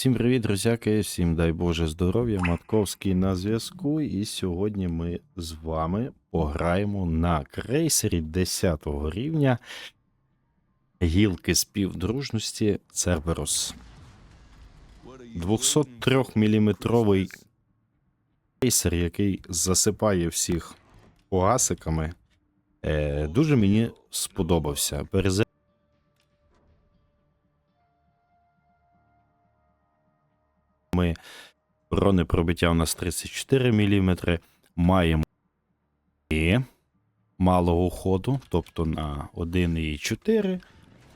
Всім привіт, друзяки, всім дай Боже здоров'я, Матковський на зв'язку. І сьогодні ми з вами пограємо на крейсері 10 рівня гілки співдружності Церберус. 203 мм крейсер, який засипає всіх пугасиками, е, дуже мені сподобався. Перезе ми бронепробиття у нас 34 мм, маємо і малого ходу, тобто на 1,4.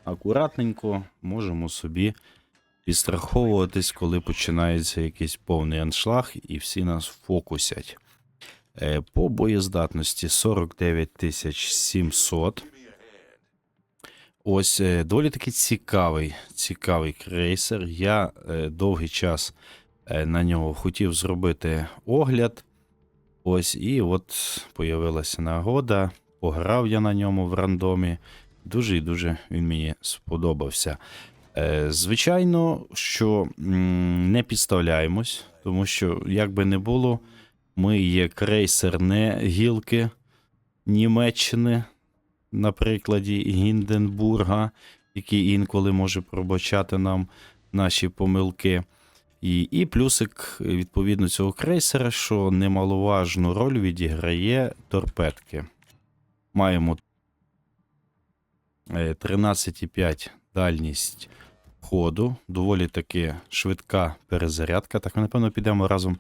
Акуратненько можемо собі підстраховуватись, коли починається якийсь повний аншлаг, і всі нас фокусять. Е, По боєздатності 49 700. Ось е, доволі таки цікавий, цікавий крейсер. Я е, довгий час е, на нього хотів зробити огляд. Ось, і от появилася нагода. Пограв я на ньому в рандомі. Дуже і дуже він мені сподобався. Звичайно, що не підставляємось, тому що, як би не було, ми є крейсер не гілки Німеччини, на прикладі Гінденбурга, який інколи може пробачати нам наші помилки. І, і плюсик відповідно цього крейсера, що немаловажну роль відіграє торпедки. Маємо е, 13,5 дальність ходу, доволі таки швидка перезарядка. Так, ми, напевно, підемо разом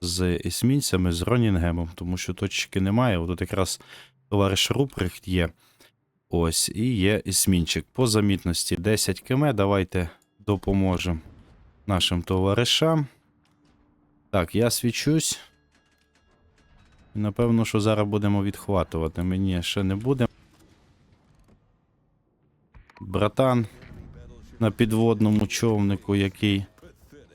з есмінцями, з Ронінгемом, тому що точки немає. Тут якраз товариш Руприхт є. Ось, і є есмінчик. По замітності 10 км. Давайте допоможемо нашим товаришам. Так, я свічусь. Напевно, що зараз будемо відхватувати. Мені ще не буде. Братан на підводному човнику, який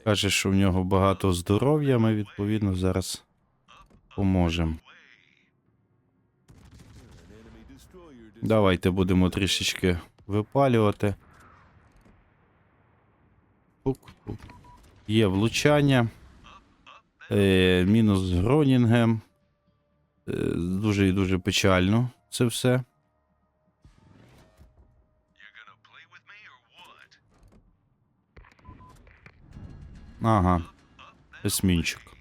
каже, що в нього багато здоров'я, ми відповідно зараз поможемо. Давайте будемо трішечки випалювати. Є влучання. Е, мінус з Гронінгем. Е, дуже і дуже печально це все. Ага. Есмінчик.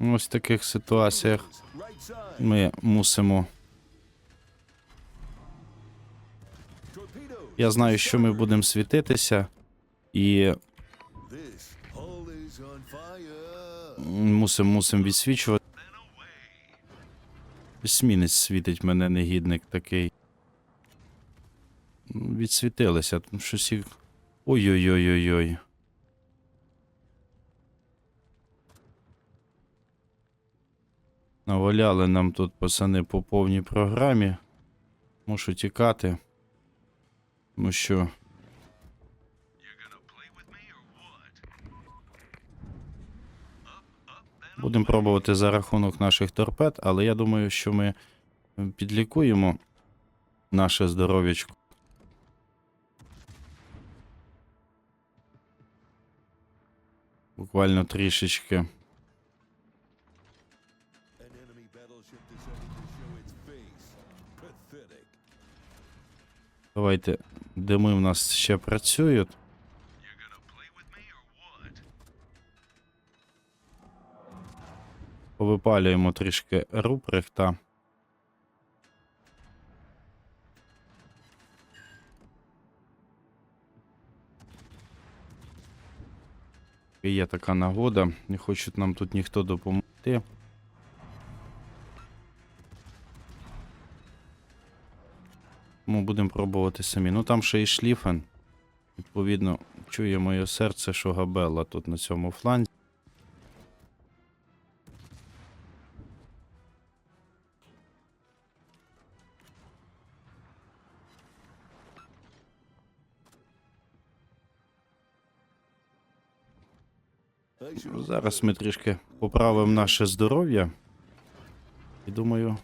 Ось в таких ситуаціях ми мусимо. Я знаю, що ми будемо світитися, і мусимо мусим відсвічувати. Есмінець світить мене негідник такий. Відсвітилися, там щось їх. Ой-ой-ой-ой-ой. Наваляли нам тут пацани по повній програмі. Мушу тікати. Тому що. Будемо пробувати за рахунок наших торпед, але я думаю, що ми е, підлікуємо наше здоров'ячко. Буквально трішечки. Давайте. Дими в нас ще працюють. Повипалюємо трішки Рупрехта. Є така нагода, не хочуть нам тут ніхто допомогти. Тому будемо пробувати самі. Ну там ще і шліфен. Відповідно, чує моє серце, що Габела тут на цьому фланзі. Зараз ми трішки поправимо наше здоров'я. І думаю.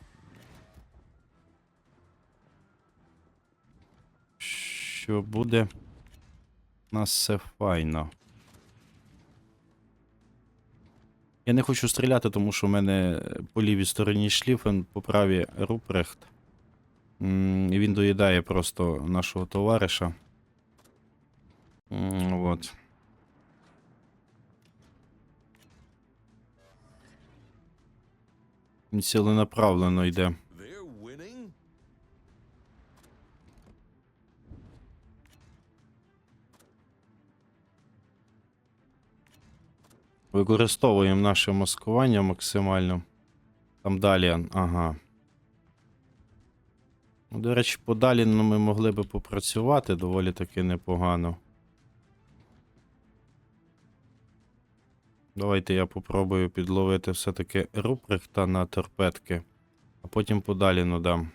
Що буде у нас все файно. Я не хочу стріляти, тому що в мене по лівій стороні шліфен, по правій Рупрехт. І він доїдає просто нашого товариша. Вот. Він ціленаправлено йде. Використовуємо наше маскування максимально. Там далі, ага. Ну, До речі, по Даліну ми могли би попрацювати доволі таки непогано. Давайте я попробую підловити все-таки Рупрехта на торпедки, а потім по Даліну дам.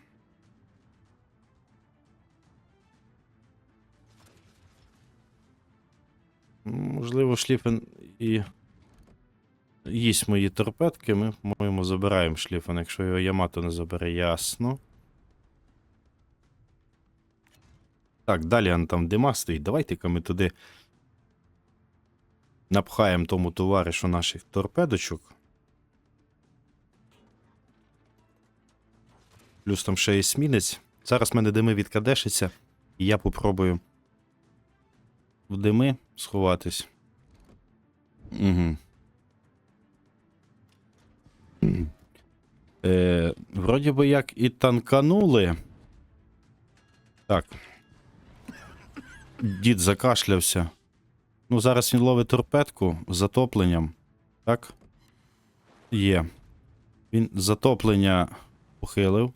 Можливо, Шліфен і їсть мої торпедки, ми, по-моєму, забираємо шліфен, якщо його Ямато не забере, ясно. Так, далі он там дима стоїть. Давайте-ка ми туди напхаємо тому товаришу наших торпедочок. Плюс там ще есмінець. Зараз в мене дими відкадешиться, і я попробую в дими сховатись. Угу. Е, вроді би як і танканули. Так. Дід закашлявся. Ну, зараз він ловить торпедку з затопленням. Так? Є. Він затоплення похилив.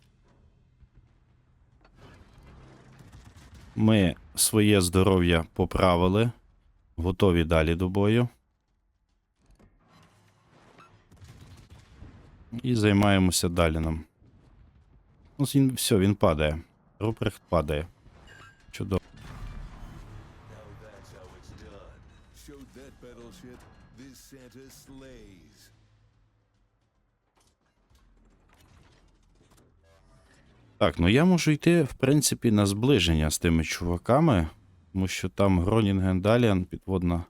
Ми своє здоров'я поправили. Готові далі до бою. І займаємося далі нам. Ну, він, все, він падає. Рупрехт падає. Чудово. Так, ну я можу йти, в принципі, на зближення з тими чуваками, тому що там Гронінген Даліан, підводна,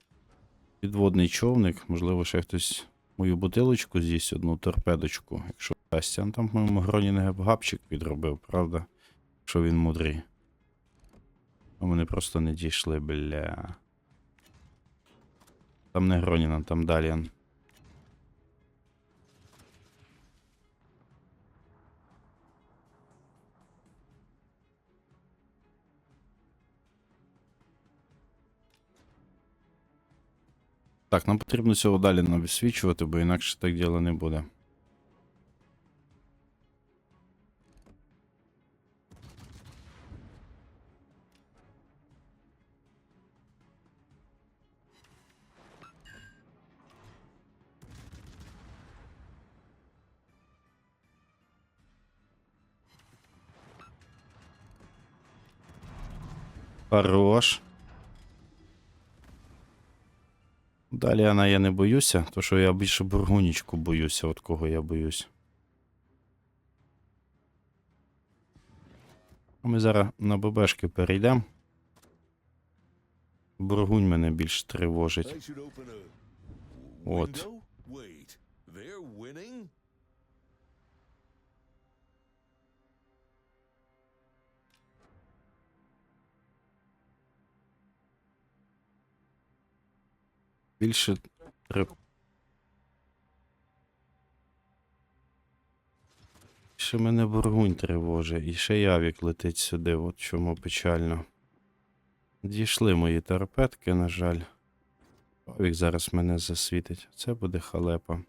підводний човник, можливо, ще хтось мою бутилочку з'їсть одну торпедочку, якщо вдасться. Ну, Там, по-моєму, Гронінген гапчик підробив, правда? Якщо він мудрий. А вони просто не дійшли, бля. Там не Гронінан, там Даліан. Так, нам потрібно цього далі навісвічувати, бо інакше так діло не буде. Хорош. Далі Ана я не боюся, то що я більше бургунічку боюся, от кого я боюсь. А Ми зараз на ББшки перейдемо. Бургунь мене більш тривожить. I Більше трив... Ще мене бургунь тривожить, і ще явік летить сюди, от чому печально. Дійшли мої торпедки, на жаль. Авік зараз мене засвітить. Це буде халепа.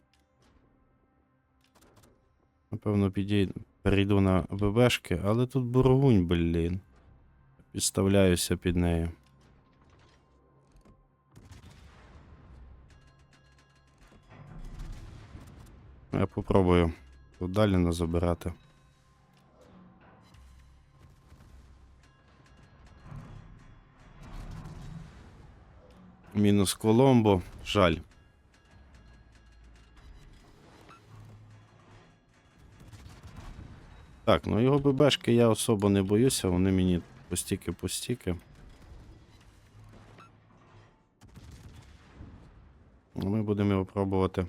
Напевно, підійду, перейду на ББшки, але тут бургунь, блін. Підставляюся під нею. Ну, я попробую тут далі не забирати. Мінус Коломбо, жаль. Так, ну його ББшки я особо не боюся, вони мені постіки-постіки. Ми будемо його пробувати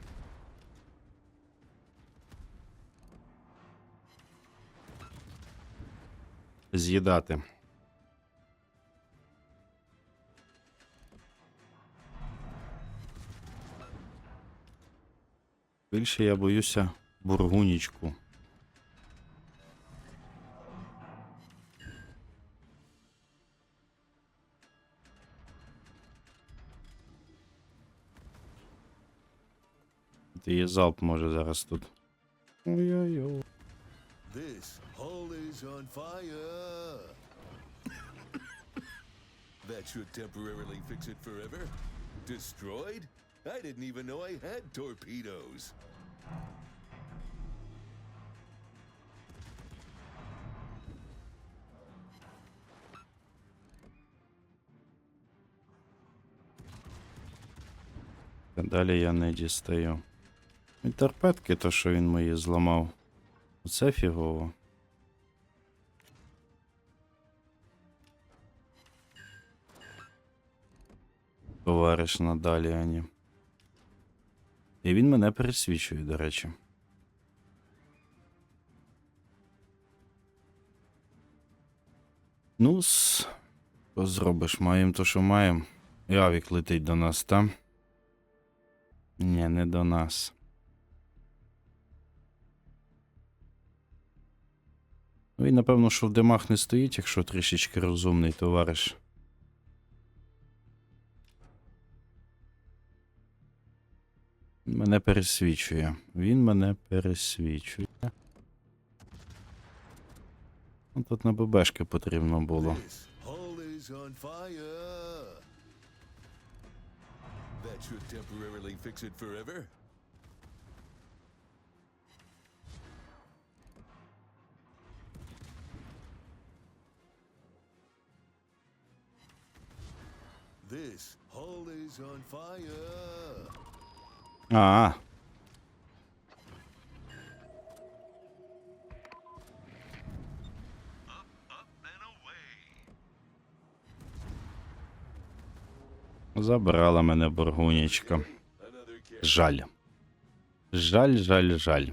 З'їдати. Більше я боюся бургунічку. Ти є залп може зараз тут. Ой-ой-ой. This hull is on fire. that should temporarily fix it forever. Destroyed? I didn't even know I had torpedoes. Та Далі я не дістаю. І торпедки, то що він мої зламав. Оце фігово. Товариш надалі ані. І він мене пересвічує, до речі. Ну, с. Що зробиш? Маємо то, що маємо. І авік летить до нас, там. Ні, не до нас. Ну, Він, напевно, що в димах не стоїть, якщо трішечки розумний товариш. Мене пересвічує. Він мене пересвічує. Ну, Тут на ББшки потрібно було. That should temporarily fix it forever. This hull is on fire. А. Забрала мене бургунічка. Жаль. Жаль, жаль, жаль.